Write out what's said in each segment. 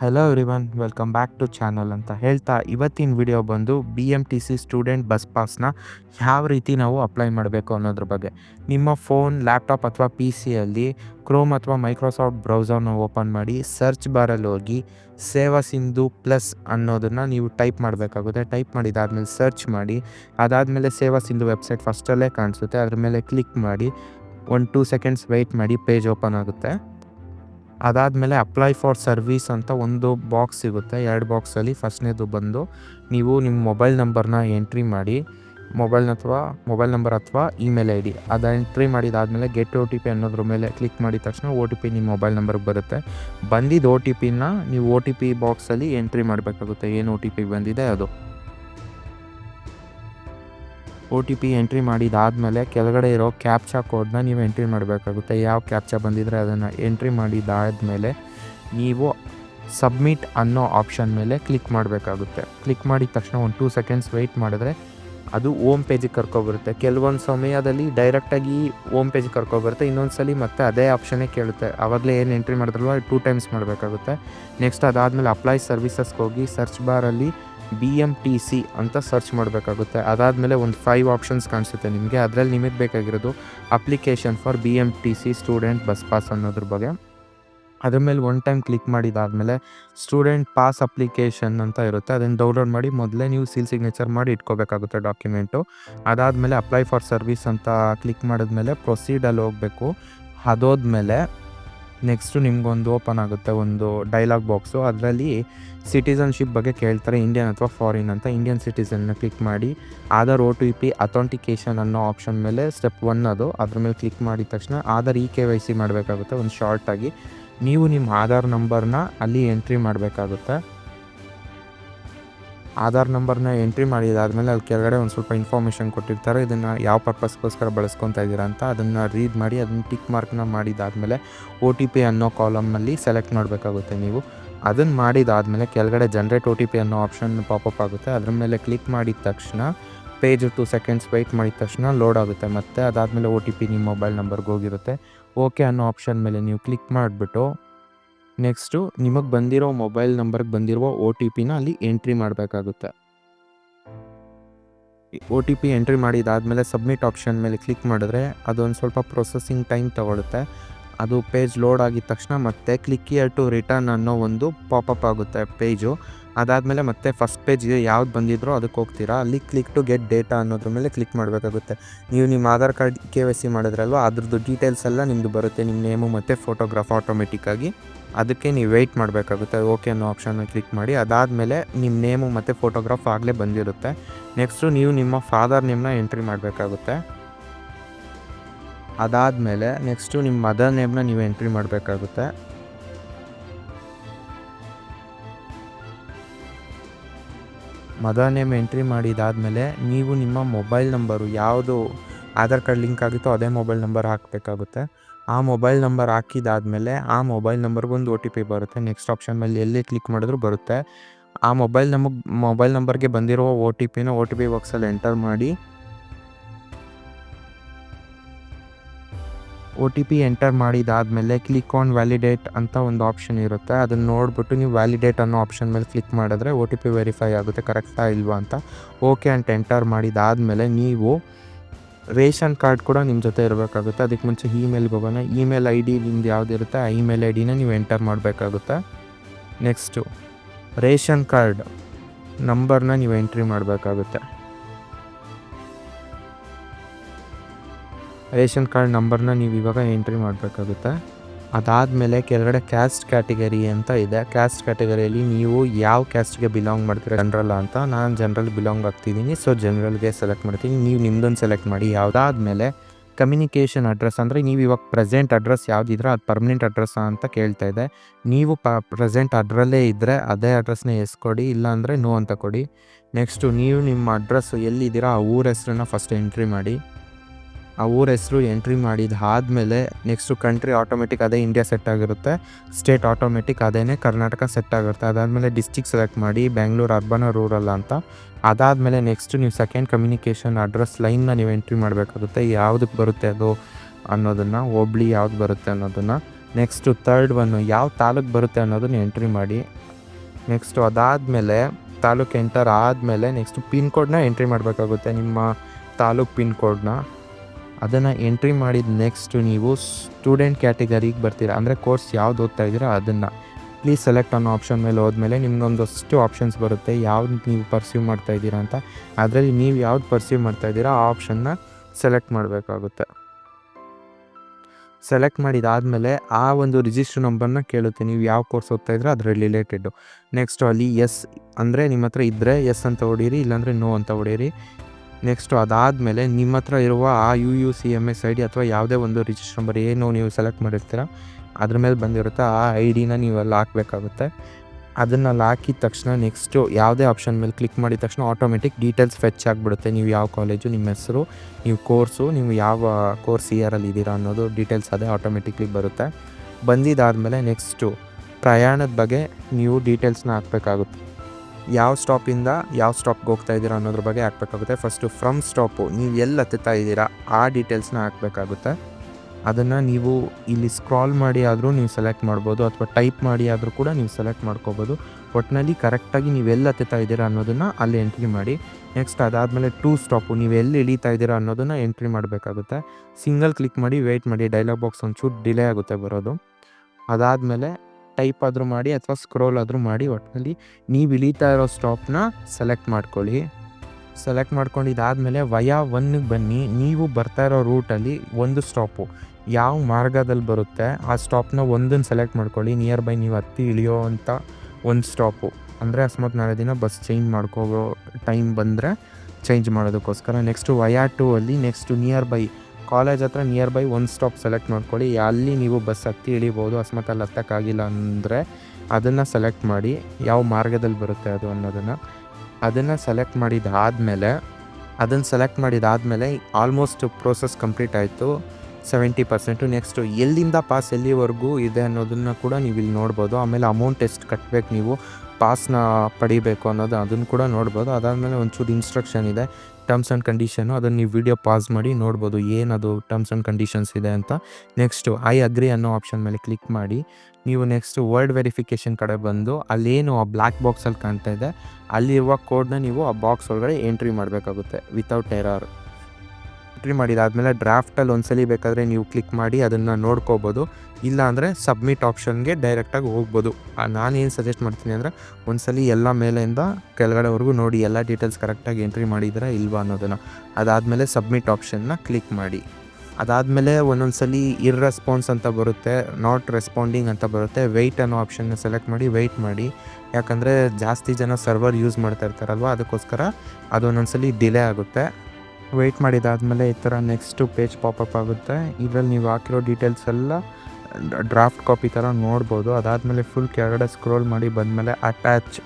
Hello everyone welcome back to channel ಅಂತ ಹೇಳ್ತಾ ಇವತ್ತಿನ ವಿಡಿಯೋ ಬಂದು B M T C student bus ಪಾಸ್ನ ಯಾವ ರೀತಿ ನಾವು ಅಪ್ಲೈ ಮಾಡಬೇಕು ಅನ್ನೋದ್ರ ಬಗ್ಗೆ. ನಿಮ್ಮ ಫೋನ್ ಲ್ಯಾಪ್ಟಾಪ್ ಅಥವಾ ಪಿ ಸಿಯಲ್ಲಿ ಕ್ರೋಮ್ ಅಥವಾ ಮೈಕ್ರೋಸಾಫ್ಟ್ ಬ್ರೌಸರ್ನ ಓಪನ್ ಮಾಡಿ ಸರ್ಚ್ ಬಾರಲ್ಲಿ ಹೋಗಿ ಸೇವಾ ಸಿಂಧು ಪ್ಲಸ್ ಅನ್ನೋದನ್ನು ನೀವು ಟೈಪ್ ಮಾಡಬೇಕಾಗುತ್ತೆ. ಟೈಪ್ ಮಾಡಿದಾದ್ಮೇಲೆ ಸರ್ಚ್ ಮಾಡಿ, ಅದಾದಮೇಲೆ ಸೇವಾ ಸಿಂಧು ವೆಬ್ಸೈಟ್ ಫಸ್ಟಲ್ಲೇ ಕಾಣಿಸುತ್ತೆ. ಅದ್ರ ಮೇಲೆ ಕ್ಲಿಕ್ ಮಾಡಿ ಒನ್ ಟೂ ಸೆಕೆಂಡ್ಸ್ ವೆಯ್ಟ್ ಮಾಡಿ ಪೇಜ್ ಓಪನ್ ಆಗುತ್ತೆ. ಅದಾದಮೇಲೆ ಅಪ್ಲೈ ಫಾರ್ ಸರ್ವೀಸ್ ಅಂತ ಒಂದು ಬಾಕ್ಸ್ ಸಿಗುತ್ತೆ. ಎರಡು ಬಾಕ್ಸಲ್ಲಿ ಫಸ್ಟ್ನೇದು ಬಂದು ನೀವು ನಿಮ್ಮ ಮೊಬೈಲ್ ನಂಬರ್ನ ಎಂಟ್ರಿ ಮಾಡಿ ಮೊಬೈಲ್ ಅಥವಾ ಮೊಬೈಲ್ ನಂಬರ್ ಅಥವಾ ಇಮೇಲ್ ಐ ಡಿ ಅದು ಎಂಟ್ರಿ ಮಾಡಿದಾದಮೇಲೆ ಗೆಟ್ ಒ ಟಿ ಪಿ ಅನ್ನೋದ್ರ ಮೇಲೆ ಕ್ಲಿಕ್ ಮಾಡಿದ ತಕ್ಷಣ ಒ ಟಿ ಪಿ ನಿಮ್ಮ ಮೊಬೈಲ್ ನಂಬರ್ಗೆ ಬರುತ್ತೆ. ಬಂದಿದ್ದು ಒ ಟಿ ಪಿನ ನೀವು ಒ ಟಿ ಪಿ ಬಾಕ್ಸಲ್ಲಿ ಎಂಟ್ರಿ ಮಾಡಬೇಕಾಗುತ್ತೆ. ಏನು ಒ ಟಿ ಪಿ ಬಂದಿದೆ ಅದು. ಒ ಟಿ ಪಿ ಎಂಟ್ರಿ ಮಾಡಿದಾದಮೇಲೆ ಕೆಳಗಡೆ ಇರೋ ಕ್ಯಾಪ್ಚಾ ಕೋಡ್ನ ನೀವು ಎಂಟ್ರಿ ಮಾಡಬೇಕಾಗುತ್ತೆ. ಯಾವ ಕ್ಯಾಪ್ಚಾ ಬಂದಿದ್ರೆ ಅದನ್ನು ಎಂಟ್ರಿ ಮಾಡಿದಾದಮೇಲೆ ನೀವು ಸಬ್ಮಿಟ್ ಅನ್ನೋ ಆಪ್ಷನ್ ಮೇಲೆ ಕ್ಲಿಕ್ ಮಾಡಬೇಕಾಗುತ್ತೆ. ಕ್ಲಿಕ್ ಮಾಡಿದ ತಕ್ಷಣ ಒಂದು ಟೂ ಸೆಕೆಂಡ್ಸ್ ವೆಯ್ಟ್ ಮಾಡಿದ್ರೆ ಅದು ಓಮ್ ಪೇಜಿಗೆ ಕರ್ಕೊಬರುತ್ತೆ. ಕೆಲವೊಂದು ಸಮಯದಲ್ಲಿ ಡೈರೆಕ್ಟಾಗಿ ಓಮ್ ಪೇಜಿಗೆ ಕರ್ಕೊಬರುತ್ತೆ. ಇನ್ನೊಂದು ಸಲ ಮತ್ತೆ ಅದೇ ಆಪ್ಷನ್ನೇ ಕೇಳುತ್ತೆ. ಆವಾಗಲೇ ಏನು ಎಂಟ್ರಿ ಮಾಡಿದ್ರಲ್ವ ಟೂ ಟೈಮ್ಸ್ ಮಾಡಬೇಕಾಗುತ್ತೆ. ನೆಕ್ಸ್ಟ್ ಅದಾದಮೇಲೆ ಅಪ್ಲೈ ಸರ್ವಿಸಸ್ಗೆ ಹೋಗಿ ಸರ್ಚ್ ಬಾರಲ್ಲಿ ಬಿ ಎಂ ಟಿ ಸಿ ಅಂತ ಸರ್ಚ್ ಮಾಡಬೇಕಾಗುತ್ತೆ. ಅದಾದಮೇಲೆ ಒಂದು ಫೈವ್ ಆಪ್ಷನ್ಸ್ ಕಾಣಿಸುತ್ತೆ ನಿಮಗೆ. ಅದರಲ್ಲಿ ನಿಮಗೆ ಬೇಕಾಗಿರೋದು application for B M T C student bus pass ಅನ್ನೋದ್ರ ಬಗ್ಗೆ. ಅದ್ರ ಮೇಲೆ ಒನ್ ಟೈಮ್ ಕ್ಲಿಕ್ ಮಾಡಿದಾದಮೇಲೆ ಸ್ಟೂಡೆಂಟ್ ಪಾಸ್ ಅಪ್ಲಿಕೇಶನ್ ಅಂತ ಇರುತ್ತೆ. ಅದನ್ನು ಡೌನ್ಲೋಡ್ ಮಾಡಿ ಮೊದಲೇ ನೀವು ಸೀಲ್ ಸಿಗ್ನೇಚರ್ ಮಾಡಿ ಇಟ್ಕೋಬೇಕಾಗುತ್ತೆ ಡಾಕ್ಯುಮೆಂಟು ಅದಾದಮೇಲೆ ಅಪ್ಲೈ ಫಾರ್ ಸರ್ವಿಸ್ ಅಂತ ಕ್ಲಿಕ್ ಮಾಡಿದ್ಮೇಲೆ ಪ್ರೊಸೀಡಲ್ಲಿ ಹೋಗಬೇಕು. ಅದೋದ್ಮೇಲೆ ನೆಕ್ಸ್ಟು ನಿಮಗೊಂದು ಓಪನ್ ಆಗುತ್ತೆ ಒಂದು ಡೈಲಾಗ್ ಬಾಕ್ಸು ಅದರಲ್ಲಿ ಸಿಟಿಸನ್ಶಿಪ್ ಬಗ್ಗೆ ಕೇಳ್ತಾರೆ ಇಂಡಿಯನ್ ಅಥವಾ ಫಾರಿನ್ ಅಂತ. ಇಂಡಿಯನ್ ಸಿಟಿಸನ್ನ ಕ್ಲಿಕ್ ಮಾಡಿ, Aadhaar O T P authentication ಅನ್ನೋ ಆಪ್ಷನ್ ಮೇಲೆ ಸ್ಟೆಪ್ ಒನ್ ಅದು. ಅದ್ರ ಮೇಲೆ ಕ್ಲಿಕ್ ಮಾಡಿದ ತಕ್ಷಣ Aadhaar e K Y C ಮಾಡಬೇಕಾಗುತ್ತೆ. ಒಂದು ಶಾರ್ಟಾಗಿ ನೀವು ನಿಮ್ಮ ಆಧಾರ್ ನಂಬರ್ನ ಅಲ್ಲಿ ಎಂಟ್ರಿ ಮಾಡಬೇಕಾಗುತ್ತೆ. ಆಧಾರ್ ನಂಬರ್ನ ಎಂಟ್ರಿ ಮಾಡಿದಾದ್ಮೇಲೆ ಅಲ್ಲಿ ಕೆಳಗಡೆ ಒಂದು ಸ್ವಲ್ಪ ಇನ್ಫಾರ್ಮೇಷನ್ ಕೊಟ್ಟಿರ್ತಾರೆ, ಇದನ್ನು ಯಾವ ಪರ್ಪಸ್ಗೋಸ್ಕರ ಬಳಸ್ಕೊತಾ ಇದ್ದೀರಾ ಅಂತ ಅದನ್ನು ರೀಡ್ ಮಾಡಿ, ಅದನ್ನು ಟಿಕ್ ಮಾರ್ಕ್ನ ಮಾಡಿದಾದಮೇಲೆ ಒ ಟಿ ಪಿ ಅನ್ನೋ ಕಾಲಮ್ನಲ್ಲಿ ಸೆಲೆಕ್ಟ್ ಮಾಡಬೇಕಾಗುತ್ತೆ ನೀವು. ಅದನ್ನು ಮಾಡಿದಾದಮೇಲೆ ಕೆಳಗಡೆ ಜನ್ರೇಟ್ ಒ ಟಿ ಪಿ ಅನ್ನೋ ಆಪ್ಷನ್ ಪಾಪಪ್ ಆಗುತ್ತೆ. ಅದ್ರ ಮೇಲೆ ಕ್ಲಿಕ್ ಮಾಡಿದ ತಕ್ಷಣ ಪೇಜ್ ಟು ಸೆಕೆಂಡ್ಸ್ ವೆಯ್ಟ್ ಮಾಡಿದ ತಕ್ಷಣ ಲೋಡ್ ಆಗುತ್ತೆ. ಮತ್ತು ಅದಾದಮೇಲೆ ಒ ಟಿ ಪಿ ನಿಮ್ಮ ಮೊಬೈಲ್ ನಂಬರ್ಗೆ ಹೋಗಿರುತ್ತೆ. ಓಕೆ ಅನ್ನೋ ಆಪ್ಷನ್ ಮೇಲೆ ನೀವು ಕ್ಲಿಕ್ ಮಾಡಿಬಿಟ್ಟು ನೆಕ್ಸ್ಟು ನಿಮಗೆ ಬಂದಿರೋ ಮೊಬೈಲ್ ನಂಬರ್ಗೆ ಬಂದಿರುವ ಒ ಟಿ ಪಿನ ಅಲ್ಲಿ ಎಂಟ್ರಿ ಮಾಡಬೇಕಾಗುತ್ತೆ. ಒ ಟಿ ಪಿ ಎಂಟ್ರಿ ಮಾಡಿದಾದಮೇಲೆ ಸಬ್ಮಿಟ್ ಆಪ್ಷನ್ ಮೇಲೆ ಕ್ಲಿಕ್ ಮಾಡಿದ್ರೆ ಅದೊಂದು ಸ್ವಲ್ಪ ಪ್ರೊಸೆಸಿಂಗ್ ಟೈಮ್ ತಗೊಳುತ್ತೆ. ಅದು ಪೇಜ್ ಲೋಡ್ ಆಗಿದ ತಕ್ಷಣ ಮತ್ತೆ ಕ್ಲಿಕ್ ಇಯರ್ ಟು ರಿಟರ್ನ್ ಅನ್ನೋ ಒಂದು ಪಾಪಪ್ ಆಗುತ್ತೆ ಪೇಜು ಅದಾದಮೇಲೆ ಮತ್ತೆ ಫಸ್ಟ್ ಪೇಜ್ ಯಾವ್ದು ಬಂದಿದ್ರೋ ಅದಕ್ಕೆ ಹೋಗ್ತೀರಾ. ಅಲ್ಲಿ ಕ್ಲಿಕ್ ಟು ಗೆಟ್ ಡೇಟಾ ಅನ್ನೋದ್ರ ಮೇಲೆ ಕ್ಲಿಕ್ ಮಾಡಬೇಕಾಗುತ್ತೆ. ನೀವು ನಿಮ್ಮ Aadhaar card K Y C ಮಾಡಿದ್ರಲ್ವ, ಅದ್ರದ್ದು ಡೀಟೇಲ್ಸ್ ಎಲ್ಲ ನಿಮ್ಮದು ಬರುತ್ತೆ. ನಿಮ್ಮ ನೇಮು ಮತ್ತು ಫೋಟೋಗ್ರಾಫ್ ಆಟೋಮೆಟಿಕ್ಕಾಗಿ ಅದಕ್ಕೆ ನೀವು ವೆಯ್ಟ್ ಮಾಡಬೇಕಾಗುತ್ತೆ. ಓಕೆ ಅನ್ನೋ ಆಪ್ಷನ್ನ ಕ್ಲಿಕ್ ಮಾಡಿ. ಅದಾದಮೇಲೆ ನಿಮ್ಮ ನೇಮು ಮತ್ತು ಫೋಟೋಗ್ರಾಫ್ ಆಗಲೇ ಬಂದಿರುತ್ತೆ. ನೆಕ್ಸ್ಟು ನೀವು ನಿಮ್ಮ ಫಾದರ್ ನೇಮ್ನ ಎಂಟ್ರಿ ಮಾಡಬೇಕಾಗುತ್ತೆ. ಅದಾದಮೇಲೆ ನೆಕ್ಸ್ಟು ನಿಮ್ಮ ಮದರ್ ನೇಮ್ನ ನೀವು ಎಂಟ್ರಿ ಮಾಡಬೇಕಾಗುತ್ತೆ. ಮದರ್ ನೇಮ್ ಎಂಟ್ರಿ ಮಾಡಿದಾದಮೇಲೆ ನೀವು ನಿಮ್ಮ ಮೊಬೈಲ್ ನಂಬರು ಯಾವುದು ಆಧಾರ್ ಕಾರ್ಡ್ ಲಿಂಕ್ ಆಗಿತ್ತೋ ಅದೇ ಮೊಬೈಲ್ ನಂಬರ್ ಹಾಕಬೇಕಾಗುತ್ತೆ. ಆ ಮೊಬೈಲ್ ನಂಬರ್ ಹಾಕಿದಾದಮೇಲೆ ಆ ಮೊಬೈಲ್ ನಂಬರ್ಗೊಂದು ಒ ಟಿ ಪಿ ಬರುತ್ತೆ. ನೆಕ್ಸ್ಟ್ ಆಪ್ಷನ್ ಮೇಲೆ ಎಲ್ಲಿ ಕ್ಲಿಕ್ ಮಾಡಿದ್ರು ಬರುತ್ತೆ. ಆ ಮೊಬೈಲ್ ನಮಗೆ, ಮೊಬೈಲ್ ನಂಬರ್ಗೆ ಬಂದಿರೋ ಒ ಟಿ ಪಿನ ಒ ಟಿ ಪಿ ಬಾಕ್ಸಲ್ಲಿ ಎಂಟರ್ ಮಾಡಿ ಒ ಟಿ ಪಿ ಎಂಟರ್ ಮಾಡಿದಾದಮೇಲೆ ಕ್ಲಿಕ್ ಆನ್ ವ್ಯಾಲಿಡೇಟ್ ಅಂತ ಒಂದು ಆಪ್ಷನ್ ಇರುತ್ತೆ. ಅದನ್ನು ನೋಡಿಬಿಟ್ಟು ನೀವು ವ್ಯಾಲಿಡೇಟ್ ಅನ್ನೋ ಆಪ್ಷನ್ ಮೇಲೆ ಕ್ಲಿಕ್ ಮಾಡಿದ್ರೆ ಒ ಟಿ ಪಿ ವೆರಿಫೈ ಆಗುತ್ತೆ ಕರೆಕ್ಟಾ ಇಲ್ವಾ ಅಂತ. ಓಕೆ ಅಂತ ಎಂಟರ್ ಮಾಡಿದಾದಮೇಲೆ ನೀವು ರೇಷನ್ ಕಾರ್ಡ್ ಕೂಡ ನಿಮ್ಮ ಜೊತೆ ಇರಬೇಕಾಗುತ್ತೆ. ಅದಕ್ಕೆ ಮುಂಚೆ ಇಮೇಲ್ಗೆ ಹೋಗೋಣ ಇಮೇಲ್ ಐ ಡಿ ನಿಮ್ದು ಯಾವುದಿರುತ್ತೆ ಆ ಇಮೇಲ್ ಐ ಡಿನ ನೀವು ಎಂಟರ್ ಮಾಡಬೇಕಾಗುತ್ತೆ. ನೆಕ್ಸ್ಟು ರೇಷನ್ ಕಾರ್ಡ್ ನಂಬರ್ನ ನೀವು ಎಂಟ್ರಿ ಮಾಡಬೇಕಾಗುತ್ತೆ. ರೇಷನ್ ಕಾರ್ಡ್ ನಂಬರ್ನ ನೀವು ಇವಾಗ ಎಂಟ್ರಿ ಮಾಡಬೇಕಾಗುತ್ತೆ. ಅದಾದಮೇಲೆ ಕೆಳಗಡೆ ಕ್ಯಾಸ್ಟ್ ಕ್ಯಾಟಗರಿ ಅಂತ ಇದೆ. ಕ್ಯಾಸ್ಟ್ ಕ್ಯಾಟಗರಿಯಲ್ಲಿ ನೀವು ಯಾವ ಕ್ಯಾಸ್ಟ್ಗೆ ಬಿಲಾಂಗ್ ಮಾಡ್ತೀರಾ? ಜನರಲ್ ಅಂತ. ನಾನು ಜನರಲ್ ಬಿಲಾಂಗ್ ಆಗ್ತಿದ್ದೀನಿ ಸೊ ಜನರಲ್ಗೆ ಸೆಲೆಕ್ಟ್ ಮಾಡ್ತೀನಿ. ನೀವು ನಿಮ್ದೊಂದು ಸೆಲೆಕ್ಟ್ ಮಾಡಿ. ಯಾವುದಾದ್ಮೇಲೆ ಕಮ್ಯುನಿಕೇಷನ್ ಅಡ್ರೆಸ್ ಅಂದರೆ ನೀವು ಇವಾಗ ಪ್ರೆಸೆಂಟ್ ಅಡ್ರೆಸ್ ಯಾವುದಿದ್ರೆ ಅದು ಪರ್ಮನೆಂಟ್ ಅಡ್ರೆಸ್ ಅಂತ ಕೇಳ್ತಾ ಇದೆ. ನೀವು ಪ ಪ್ರೆಸೆಂಟ್ ಅದರಲ್ಲೇ ಇದ್ದರೆ ಅದೇ ಅಡ್ರೆಸ್ನ ಎಸ್ ಇಲ್ಲ ಇಲ್ಲಾಂದರೆ ನೋ ಅಂತ ಕೊಡಿ. ನೆಕ್ಸ್ಟು ನೀವು ನಿಮ್ಮ ಅಡ್ರೆಸ್ಸು ಎಲ್ಲಿದ್ದೀರಾ ಆ ಊರ ಹೆಸ್ರನ್ನ ಫಸ್ಟ್ ಎಂಟ್ರಿ ಮಾಡಿ. ಆ ಊರ ಹೆಸರು ಎಂಟ್ರಿ ಮಾಡಿದ ಆದಮೇಲೆ ನೆಕ್ಸ್ಟು ಕಂಟ್ರಿ ಆಟೋಮೆಟಿಕ್ ಅದೇ ಇಂಡಿಯಾ ಸೆಟ್ ಆಗಿರುತ್ತೆ. ಸ್ಟೇಟ್ ಆಟೋಮೆಟಿಕ್ ಅದೇ ಕರ್ನಾಟಕ ಸೆಟ್ ಆಗಿರುತ್ತೆ. ಅದಾದಮೇಲೆ ಡಿಸ್ಟಿಕ್ ಸೆಲೆಕ್ಟ್ ಮಾಡಿ ಬ್ಯಾಂಗ್ಳೂರು ಅರ್ಬನ್ ರೂರಲ್ ಅಂತ. ಅದಾದಮೇಲೆ ನೆಕ್ಸ್ಟ್ ನೀವು ಸೆಕೆಂಡ್ ಕಮ್ಯುನಿಕೇಷನ್ ಅಡ್ರೆಸ್ ಲೈನ್ನ ನೀವು ಎಂಟ್ರಿ ಮಾಡಬೇಕಾಗುತ್ತೆ. ಯಾವುದಕ್ಕೆ ಬರುತ್ತೆ ಅದು ಅನ್ನೋದನ್ನು ಹೋಬ್ಳಿ ಯಾವ್ದು ಬರುತ್ತೆ ಅನ್ನೋದನ್ನು. ನೆಕ್ಸ್ಟು ತರ್ಡ್ ಒನ್ನು ಯಾವ ತಾಲೂಕು ಬರುತ್ತೆ ಅನ್ನೋದನ್ನ ಎಂಟ್ರಿ ಮಾಡಿ. ನೆಕ್ಸ್ಟು ಅದಾದಮೇಲೆ ತಾಲೂಕು ಎಂಟರ್ ಆದಮೇಲೆ ನೆಕ್ಸ್ಟು ಪಿನ್ ಕೋಡ್ನ ಎಂಟ್ರಿ ಮಾಡಬೇಕಾಗುತ್ತೆ. ನಿಮ್ಮ ತಾಲೂಕು ಪಿನ್ ಕೋಡ್ನ ಅದನ್ನು ಎಂಟ್ರಿ ಮಾಡಿದ ನೆಕ್ಸ್ಟು ನೀವು ಸ್ಟೂಡೆಂಟ್ ಕ್ಯಾಟಗರಿಗೆ ಬರ್ತೀರಾ. ಅಂದರೆ ಕೋರ್ಸ್ ಯಾವ್ದು ಓದ್ತಾ ಇದ್ದೀರಾ ಅದನ್ನು. ಪ್ಲೀಸ್ ಸೆಲೆಕ್ಟ್ ಅನ್ನೋ ಆಪ್ಷನ್ ಮೇಲೆ ಹೋದ್ಮೇಲೆ ನಿಮ್ಗೊಂದಷ್ಟು ಆಪ್ಷನ್ಸ್ ಬರುತ್ತೆ. ಯಾವ್ದು ನೀವು ಪರ್ಸ್ಯೂ ಮಾಡ್ತಾ ಇದ್ದೀರಾ ಅಂತ. ಅದರಲ್ಲಿ ನೀವು ಯಾವ್ದು ಪರ್ಸ್ಯೂ ಮಾಡ್ತಾ ಇದ್ದೀರಾ, ಆ ಆಪ್ಷನ್ನ ಸೆಲೆಕ್ಟ್ ಮಾಡಬೇಕಾಗುತ್ತೆ. ಸೆಲೆಕ್ಟ್ ಮಾಡಿದಾದಮೇಲೆ ಆ ಒಂದು ರಿಜಿಸ್ಟರ್ ನಂಬರ್ನ ಕೇಳುತ್ತೆ. ನೀವು ಯಾವ ಕೋರ್ಸ್ ಓದ್ತಾ ಇದ್ರೆ ಅದ್ರ ರಿಲೇಟೆಡು ನೆಕ್ಸ್ಟು ಅಲ್ಲಿ ಎಸ್ ಅಂದರೆ ನಿಮ್ಮ ಹತ್ರ ಇದ್ದರೆ ಎಸ್ ಅಂತ ಹೊಡೀರಿ, ಇಲ್ಲಾಂದರೆ ನೋ ಅಂತ ಹೊಡೀರಿ. ನೆಕ್ಸ್ಟು ಅದಾದಮೇಲೆ ನಿಮ್ಮ ಹತ್ರ ಇರುವ ಆ U U C M S I D ಅಥವಾ ಯಾವುದೇ ಒಂದು ರಿಜಿಸ್ಟರ್ ನಂಬರ್ ಏನು ನೀವು ಸೆಲೆಕ್ಟ್ ಮಾಡಿರ್ತೀರ, ಅದ್ರ ಮೇಲೆ ಬಂದಿರುತ್ತೆ ಆ ಐ ಡಿನ ನೀವು ಅಲ್ಲಿ ಹಾಕಬೇಕಾಗುತ್ತೆ. ಅದನ್ನು ಅಲ್ಲಿ ಹಾಕಿದ ತಕ್ಷಣ ನೆಕ್ಸ್ಟು ಯಾವುದೇ ಆಪ್ಷನ್ ಮೇಲೆ ಕ್ಲಿಕ್ ಮಾಡಿದ ತಕ್ಷಣ ಆಟೋಮೆಟಿಕ್ ಡೀಟೇಲ್ಸ್ ಫೆಚ್ ಆಗಿಬಿಡುತ್ತೆ. ನೀವು ಯಾವ ಕಾಲೇಜು ನಿಮ್ಮ ಹೆಸರು, ನೀವು ಕೋರ್ಸು ನೀವು ಯಾವ ಕೋರ್ಸ್ ಇಯರಲ್ಲಿ ಇದ್ದೀರಾ ಅನ್ನೋದು ಡೀಟೇಲ್ಸ್ ಅದೇ ಆಟೋಮೆಟಿಕ್ಲಿ ಬರುತ್ತೆ. ಬಂದಿದ್ದಾದಮೇಲೆ ನೆಕ್ಸ್ಟು ಪ್ರಯಾಣದ ಬಗ್ಗೆ ನೀವು ಡೀಟೇಲ್ಸ್ನ ಹಾಕಬೇಕಾಗುತ್ತೆ. ಯಾವ ಸ್ಟಾಪಿಂದ ಯಾವ ಸ್ಟಾಪ್ಗೆ ಹೋಗ್ತಾ ಇದ್ದೀರಾ ಅನ್ನೋದ್ರ ಬಗ್ಗೆ ಹಾಕಬೇಕಾಗುತ್ತೆ. ಫಸ್ಟು ಫ್ರಮ್ ಸ್ಟಾಪು ನೀವು ಎಲ್ಲಿ ಹತ್ತುತ್ತಾ ಇದ್ದೀರಾ, ಆ ಡೀಟೇಲ್ಸ್ನ ಹಾಕಬೇಕಾಗುತ್ತೆ. ಅದನ್ನು ನೀವು ಇಲ್ಲಿ ಸ್ಕ್ರಾಲ್ ಮಾಡಿ ಆದರೂ ನೀವು ಸೆಲೆಕ್ಟ್ ಮಾಡ್ಬೋದು, ಅಥವಾ ಟೈಪ್ ಮಾಡಿ ಆದರೂ ಕೂಡ ನೀವು ಸೆಲೆಕ್ಟ್ ಮಾಡ್ಕೋಬೋದು. ಒಟ್ಟಿನಲ್ಲಿ ಕರೆಕ್ಟಾಗಿ ನೀವು ಎಲ್ಲಿ ಹತ್ತುತ್ತಾ ಇದ್ದೀರಾ ಅನ್ನೋದನ್ನು ಅಲ್ಲಿ ಎಂಟ್ರಿ ಮಾಡಿ. ನೆಕ್ಸ್ಟ್ ಅದಾದಮೇಲೆ ಟೂ ಸ್ಟಾಪು ನೀವು ಎಲ್ಲಿ ಇಳೀತಾ ಇದ್ದೀರಾ ಅನ್ನೋದನ್ನು ಎಂಟ್ರಿ ಮಾಡಬೇಕಾಗುತ್ತೆ. ಸಿಂಗಲ್ ಕ್ಲಿಕ್ ಮಾಡಿ ವೆಯ್ಟ್ ಮಾಡಿ ಡೈಲಾಗ್ ಬಾಕ್ಸ್ ಒಂಚೂರು ಡಿಲೇ ಆಗುತ್ತೆ ಬರೋದು. ಅದಾದಮೇಲೆ ಟೈಪ್ ಆದರೂ ಮಾಡಿ ಅಥವಾ ಸ್ಕ್ರೋಲ್ ಆದರೂ ಮಾಡಿ ಒಟ್ಟಿನಲ್ಲಿ ನೀವು ಇಳೀತಾ ಇರೋ ಸ್ಟಾಪ್ನ ಸೆಲೆಕ್ಟ್ ಮಾಡ್ಕೊಳ್ಳಿ. ಸೆಲೆಕ್ಟ್ ಮಾಡ್ಕೊಂಡಿದ್ದಾದಮೇಲೆ ವಯಾ ಒನ್ಗೆ ಬನ್ನಿ. ನೀವು ಬರ್ತಾ ಇರೋ ರೂಟಲ್ಲಿ ಒಂದು ಸ್ಟಾಪು. ಯಾವ ಮಾರ್ಗದಲ್ಲಿ ಬರುತ್ತೆ ಆ ಸ್ಟಾಪ್ನ ಒಂದನ್ನು ಸೆಲೆಕ್ಟ್ ಮಾಡ್ಕೊಳ್ಳಿ. ನಿಯರ್ ಬೈ ನೀವು ಹತ್ತಿ ಇಳಿಯೋ ಅಂತ ಒಂದು ಸ್ಟಾಪು. ಅಂದರೆ ಅಕಸ್ಮಾತ್ ನಾಳೆ ದಿನ ಬಸ್ ಚೇಂಜ್ ಮಾಡ್ಕೋಗೋ ಟೈಮ್ ಬಂದರೆ ಚೇಂಜ್ ಮಾಡೋದಕ್ಕೋಸ್ಕರ. ನೆಕ್ಸ್ಟು ವಯಾ ಟೂ ಅಲ್ಲಿ ನೆಕ್ಸ್ಟು ನಿಯರ್ ಬೈ ಕಾಲೇಜ್ ಹತ್ರ nearby one stop select ಮಾಡ್ಕೊಳ್ಳಿ. ಅಲ್ಲಿ ನೀವು ಬಸ್ ಹತ್ತಿ ಇಳಿಬೋದು ಅಕಸ್ಮಾತ್ ಅಲ್ಲಿ ಹತ್ತಕ್ಕಾಗಿಲ್ಲ ಅಂದರೆ ಅದನ್ನು ಸೆಲೆಕ್ಟ್ ಮಾಡಿ ಯಾವ ಮಾರ್ಗದಲ್ಲಿ ಬರುತ್ತೆ ಅದು ಅನ್ನೋದನ್ನು. ಅದನ್ನು ಸೆಲೆಕ್ಟ್ ಮಾಡಿದಾದಮೇಲೆ, ಅದನ್ನು ಸೆಲೆಕ್ಟ್ ಮಾಡಿದಾದಮೇಲೆ ಆಲ್ಮೋಸ್ಟ್ ಪ್ರೋಸೆಸ್ ಕಂಪ್ಲೀಟ್ ಆಯಿತು ಸೆವೆಂಟಿ ಪರ್ಸೆಂಟು ನೆಕ್ಸ್ಟು ಎಲ್ಲಿಂದ ಪಾಸ್ ಎಲ್ಲಿವರೆಗೂ ಇದೆ ಅನ್ನೋದನ್ನು ಕೂಡ ನೀವು ಇಲ್ಲಿ ನೋಡ್ಬೋದು. ಆಮೇಲೆ ಅಮೌಂಟ್ ಎಷ್ಟು ಕಟ್ಟಬೇಕು ನೀವು ಪಾಸ್ನ ಪಡಿಬೇಕು ಅನ್ನೋದು ಅದನ್ನು ಕೂಡ ನೋಡ್ಬೋದು. ಅದಾದಮೇಲೆ ಒಂಚೂರು ಇನ್ಸ್ಟ್ರಕ್ಷನ್ ಇದೆ ಟರ್ಮ್ಸ್ ಆ್ಯಂಡ್ ಕಂಡೀಷನು ಅದನ್ನು ನೀವು ವಿಡಿಯೋ ಪಾಸ್ ಮಾಡಿ ನೋಡ್ಬೋದು ಏನದು ಟರ್ಮ್ಸ್ ಆ್ಯಂಡ್ ಕಂಡೀಷನ್ಸ್ ಇದೆ ಅಂತ. ನೆಕ್ಸ್ಟು ಐ ಅಗ್ರಿ ಅನ್ನೋ ಆಪ್ಷನ್ ಮೇಲೆ ಕ್ಲಿಕ್ ಮಾಡಿ, ನೀವು ನೆಕ್ಸ್ಟ್ ವರ್ಲ್ಡ್ ವೆರಿಫಿಕೇಷನ್ ಕಡೆ ಬಂದು ಅಲ್ಲೇನು ಆ ಬ್ಲ್ಯಾಕ್ ಬಾಕ್ಸಲ್ಲಿ ಕಾಣ್ತಾ ಇದೆ, ಅಲ್ಲಿರುವ ಕೋಡ್ನ ನೀವು ಆ ಬಾಕ್ಸ್ ಒಳಗಡೆ ಎಂಟ್ರಿ ಮಾಡಬೇಕಾಗುತ್ತೆ ವಿತೌಟ್ ಎರರ್ ಎಂಟ್ರಿ ಮಾಡಿದಾದಮೇಲೆ ಡ್ರಾಫ್ಟಲ್ಲಿ ಒಂದ್ಸಲಿ ಬೇಕಾದರೆ ನೀವು ಕ್ಲಿಕ್ ಮಾಡಿ ಅದನ್ನು ನೋಡ್ಕೋಬೋದು. ಇಲ್ಲಾಂದರೆ ಸಬ್ಮಿಟ್ ಆಪ್ಷನ್ಗೆ ಡೈರೆಕ್ಟಾಗಿ ಹೋಗ್ಬೋದು. ನಾನೇನು ಸಜೆಸ್ಟ್ ಮಾಡ್ತೀನಿ ಅಂದರೆ ಒಂದ್ಸಲಿ ಎಲ್ಲ ಮೇಲೆಯಿಂದ ಕೆಳಗಡೆವರೆಗೂ ನೋಡಿ ಎಲ್ಲ ಡೀಟೇಲ್ಸ್ ಕರೆಕ್ಟಾಗಿ ಎಂಟ್ರಿ ಮಾಡಿದ್ರೆ ಇಲ್ವಾ ಅನ್ನೋದನ್ನು. ಅದಾದಮೇಲೆ ಸಬ್ಮಿಟ್ ಆಪ್ಷನ್ನ ಕ್ಲಿಕ್ ಮಾಡಿ. ಅದಾದಮೇಲೆ ಒಂದೊಂದು ಸಲ ಇರ್ರೆಸ್ಪಾನ್ಸ್ ಅಂತ ಬರುತ್ತೆ ನಾಟ್ ರೆಸ್ಪಾಂಡಿಂಗ್ ಅಂತ ಬರುತ್ತೆ ವೆಯ್ಟ್ ಅನ್ನೋ ಆಪ್ಷನ್ನ ಸೆಲೆಕ್ಟ್ ಮಾಡಿ ವೆಯ್ಟ್ ಮಾಡಿ. ಯಾಕಂದರೆ ಜಾಸ್ತಿ ಜನ ಸರ್ವರ್ ಯೂಸ್ ಮಾಡ್ತಾ ಇರ್ತಾರಲ್ವ, ಅದಕ್ಕೋಸ್ಕರ ಅದು ಒಂದೊಂದು ಸಲ ಡಿಲೇ ಆಗುತ್ತೆ. ವೆಯ್ಟ್ ಮಾಡಿದಾದಮೇಲೆ ಈ ಥರ ನೆಕ್ಸ್ಟು ಪೇಜ್ ಪಾಪಪ್ ಆಗುತ್ತೆ. ಇದರಲ್ಲಿ ನೀವು ಹಾಕಿರೋ ಡೀಟೇಲ್ಸ್ ಎಲ್ಲ ಡ್ರಾಫ್ಟ್ ಕಾಪಿ ಥರ ನೋಡ್ಬೋದು. ಅದಾದಮೇಲೆ ಫುಲ್ ಕೆಳಗಡೆ ಸ್ಕ್ರೋಲ್ ಮಾಡಿ ಬಂದಮೇಲೆ ಅಟ್ಯಾಚ್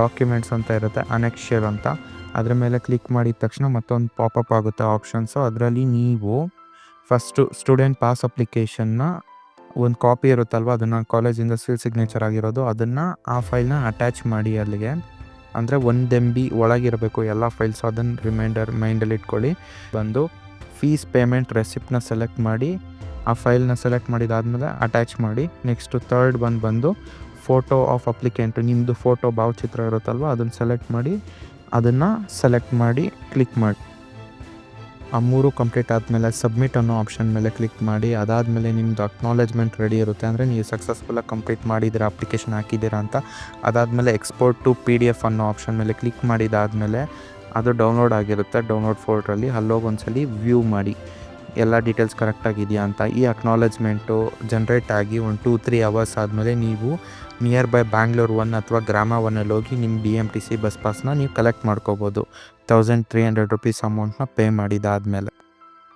ಡಾಕ್ಯುಮೆಂಟ್ಸ್ ಅಂತ ಇರುತ್ತೆ ಅನೆಕ್ಷರ್ ಅಂತ. ಅದರ ಮೇಲೆ ಕ್ಲಿಕ್ ಮಾಡಿದ ತಕ್ಷಣ ಮತ್ತೊಂದು ಪಾಪಪ್ ಆಗುತ್ತೆ ಆಪ್ಷನ್ಸು ಅದರಲ್ಲಿ ನೀವು ಫಸ್ಟು ಸ್ಟೂಡೆಂಟ್ ಪಾಸ್ ಅಪ್ಲಿಕೇಶನ್ನ ಒಂದು ಕಾಪಿ ಇರುತ್ತಲ್ವ, ಅದನ್ನು ಕಾಲೇಜಿಂದ ಸಿಲ್ ಸಿಗ್ನೇಚರ್ ಆಗಿರೋದು, ಅದನ್ನು ಆ ಫೈಲ್ನ ಅಟ್ಯಾಚ್ ಮಾಡಿ ಅಲ್ಲಿಗೆ. ಅಂದರೆ ಒಂದು ಎಂ ಬಿ ಒಳಗಿರಬೇಕು ಎಲ್ಲ ಫೈಲ್ಸ್ ಅದನ್ನು ರಿಮೈಂಡರ್ ಮೈಂಡಲ್ಲಿ ಇಟ್ಕೊಳ್ಳಿ. ಬಂದು ಫೀಸ್ ಪೇಮೆಂಟ್ ರೆಸಿಪ್ಟನ್ನ ಸೆಲೆಕ್ಟ್ ಮಾಡಿ, ಆ ಫೈಲ್ನ ಸೆಲೆಕ್ಟ್ ಮಾಡಿದಾದಮೇಲೆ ಅಟ್ಯಾಚ್ ಮಾಡಿ ನೆಕ್ಸ್ಟು ತರ್ಡ್ ಬಂದು ಬಂದು ಫೋಟೋ ಆಫ್ ಅಪ್ಲಿಕೆಂಟು ನಿಮ್ಮದು ಫೋಟೋ ಭಾವಚಿತ್ರ ಇರುತ್ತಲ್ವ ಅದನ್ನು ಸೆಲೆಕ್ಟ್ ಮಾಡಿ, ಅದನ್ನು ಸೆಲೆಕ್ಟ್ ಮಾಡಿ ಕ್ಲಿಕ್ ಮಾಡಿ. ಆ ಮೂರು ಕಂಪ್ಲೀಟ್ ಆದಮೇಲೆ ಸಬ್ಮಿಟ್ ಅನ್ನೋ ಆಪ್ಷನ್ ಮೇಲೆ ಕ್ಲಿಕ್ ಮಾಡಿ, ಅದಾದಮೇಲೆ ನಿಮ್ಮದು ಅಕ್ನಾಲೇಜ್ಮೆಂಟ್ ರೆಡಿ ಇರುತ್ತೆ ಅಂದರೆ ನೀವು ಸಕ್ಸಸ್ಫುಲ್ಲಾಗಿ ಕಂಪ್ಲೀಟ್ ಮಾಡಿದ್ದೀರಾ ಅಪ್ಲಿಕೇಶನ್ ಹಾಕಿದ್ದೀರಾ ಅಂತ, ಅದಾದಮೇಲೆ export to P D F ಅನ್ನೋ ಆಪ್ಷನ್ ಮೇಲೆ ಕ್ಲಿಕ್ ಮಾಡಿದಾದಮೇಲೆ ಅದು ಡೌನ್ಲೋಡ್ ಆಗಿರುತ್ತೆ ಡೌನ್ಲೋಡ್ ಫೋಲ್ಡ್ರಲ್ಲಿ ಅಲ್ಲೋಗಿ ಒಂದ್ಸಲಿ ವ್ಯೂ ಮಾಡಿ. ಎಲ್ಲ ಡೀಟೇಲ್ಸ್ ಕರೆಕ್ಟಾಗಿದೆಯಾ ಅಂತ. ಈ ಅಕ್ನಾಲೇಜ್ಮೆಂಟು ಜನ್ರೇಟ್ ಆಗಿ ಒಂದು ಟೂ ತ್ರೀ ಅವರ್ಸ್ ಆದಮೇಲೆ ನೀವು ನಿಯರ್ ಬೈ ಬ್ಯಾಂಗ್ಳೂರ್ ಒನ್ ಅಥವಾ ಗ್ರಾಮ ಒನ್ನಲ್ಲಿ ಹೋಗಿ ನಿಮ್ಮ B M T C bus ಪಾಸ್ನ ನೀವು ಕಲೆಕ್ಟ್ ಮಾಡ್ಕೋಬೋದು. ತೌಸಂಡ್ ತ್ರೀ ಹಂಡ್ರೆಡ್ ರುಪೀಸ್ ಅಮೌಂಟ್ನ ಪೇ ಮಾಡಿದಾದಮೇಲೆ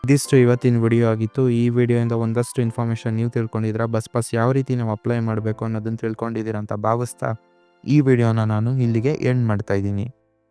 ಇದಿಷ್ಟು ಇವತ್ತಿನ ವಿಡಿಯೋ ಆಗಿತ್ತು. ಈ ವಿಡಿಯೋಯಿಂದ ಒಂದಷ್ಟು ಇನ್ಫಾರ್ಮೇಷನ್ ನೀವು ತಿಳ್ಕೊಂಡಿದ್ದೀರಾ? ಬಸ್ ಪಾಸ್ ಯಾವ ರೀತಿ ನಾವು ಅಪ್ಲೈ ಮಾಡಬೇಕು ಅನ್ನೋದನ್ನು ತಿಳ್ಕೊಂಡಿದ್ದೀರಾ ಅಂತ ಭಾವಿಸ್ತಾ ಈ ವಿಡಿಯೋನ ನಾನು ಇಲ್ಲಿಗೆ ಎಂಡ್ ಮಾಡ್ತಾ ಇದ್ದೀನಿ.